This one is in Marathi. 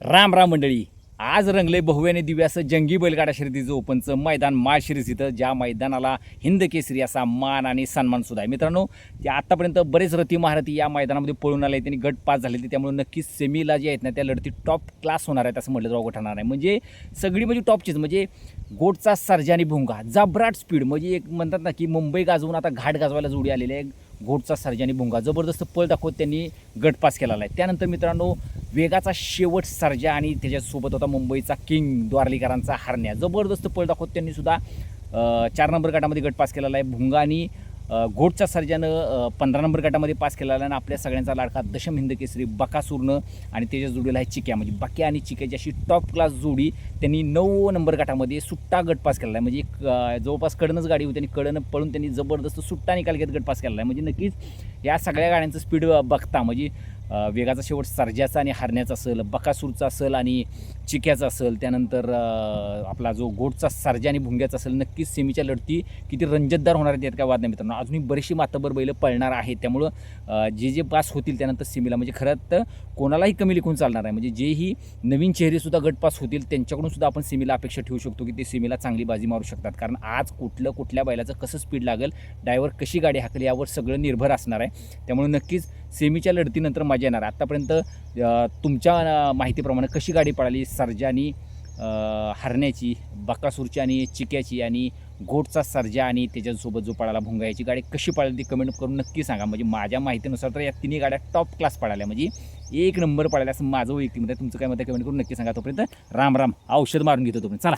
राम राम मंडळी. आज रंगले बहुव्याने दिव्याचं जंगी बैलगाडा शर्यतीचं ओपनचं मैदान माळशिरीस इथं ज्या मैदानाला हिंद केसरी असा मान आणि सन्मान सुद्धा आहे. मित्रांनो ते आत्तापर्यंत बरेच रथी महारथी या मैदानामध्ये पळून आले त्यांनी गट पास झाले त्यामुळे नक्कीच सेमीला जे आहेत ना त्या लढती टॉप क्लास होणार आहेत असं म्हटलं जावं ठरणार नाही. म्हणजे सगळी म्हणजे टॉपचीच म्हणजे गोटचा सर्जानी आणि भुंगा जबराट स्पीड म्हणजे एक म्हणतात ना की मुंबई गाजवून आता घाट गाजवायला जोडी आलेली आहे. घोटचा सर्जानी भुंगा. जबरदस्त पळ दाखवत त्यांनी गटपास केलेला आहे. त्यानंतर मित्रांनो वेगाचा शेवट सर्जा आणि त्याच्यासोबत होता मुंबईचा किंग द्वारलीकरांचा हरण्या. जबरदस्त पळ दाखवत त्यांनी सुद्धा चार नंबर गटामध्ये गटपास केलेला आहे. भुंगा आणि घोटचा सर्जानं पंधरा नंबर गटामध्ये पास केला आणि आपल्या सगळ्यांचा लाडका दशम हिंद केसरी बकासूरनं आणि त्याच्या जोडीला आहे चिक्या. म्हणजे बक्या आणि चिक्याची अशी टॉप क्लास जोडी त्यांनी नऊ नंबर गटामध्ये सुट्टा गट पास केला आहे. म्हणजे एक, जवळपास कडनंच गाडी होती आणि कडनं पळून त्यांनी जबरदस्त सुट्टा निकाल घेत गट पास केला आहे. म्हणजे नक्कीच या सगळ्या गाड्यांचं स्पीड बघता. म्हणजे वेगाचा शेवट सर्जाचा आणि हरण्याचा असेल बकासूरचा असेल आणि चिक्याचा असेल त्यानंतर आपला जो गोटचा सर्जा आणि भुंग्याचा असेल नक्कीच सेमीच्या लढती किती रंजतदार होणार आहेत यात काय वाद नाही मित्रांनो. अजूनही बरीचशी मातबर बैलं पळणार आहेत. त्यामुळं जे जे पास होतील त्यानंतर सेमीला म्हणजे खरं तर कोणालाही कमी लिखून चालणार आहे म्हणजे जेही नवीन चेहरेसुद्धा गट पास होतील त्यांच्याकडून सुद्धा आपण सेमीला अपेक्षा ठेवू शकतो की ते सेमीला चांगली बाजी मारू शकतात. कारण आज कुठलं कुठल्या बैलाचं कसं स्पीड लागेल ड्रायव्हर कशी गाडी हाकली यावर सगळं निर्भर असणार आहे. त्यामुळे नक्कीच सेमीच्या लढतीनंतर मजा येणार. आहे आत्तापर्यंत तुमच्या माहितीप्रमाणे कशी गाडी पळाली सर्जानी हरण्याची बकासूरची आणि चिक्याची आणि घोटचा सर्जा आणि त्याच्यासोबत जो पळाला भुंगायची गाडी कशी पळाली ती कमेंट करून नक्की सांगा. म्हणजे माझ्या माहितीनुसार तर या तिन्ही गाड्या टॉप क्लास पळाल्या. म्हणजे एक नंबर पळाल्या असं माझं वैयक्तिक आहे. तुमचं काय मत कमेंट करून नक्की सांगा. तोपर्यंत राम राम औषध मारून घेतो तुम्ही चला.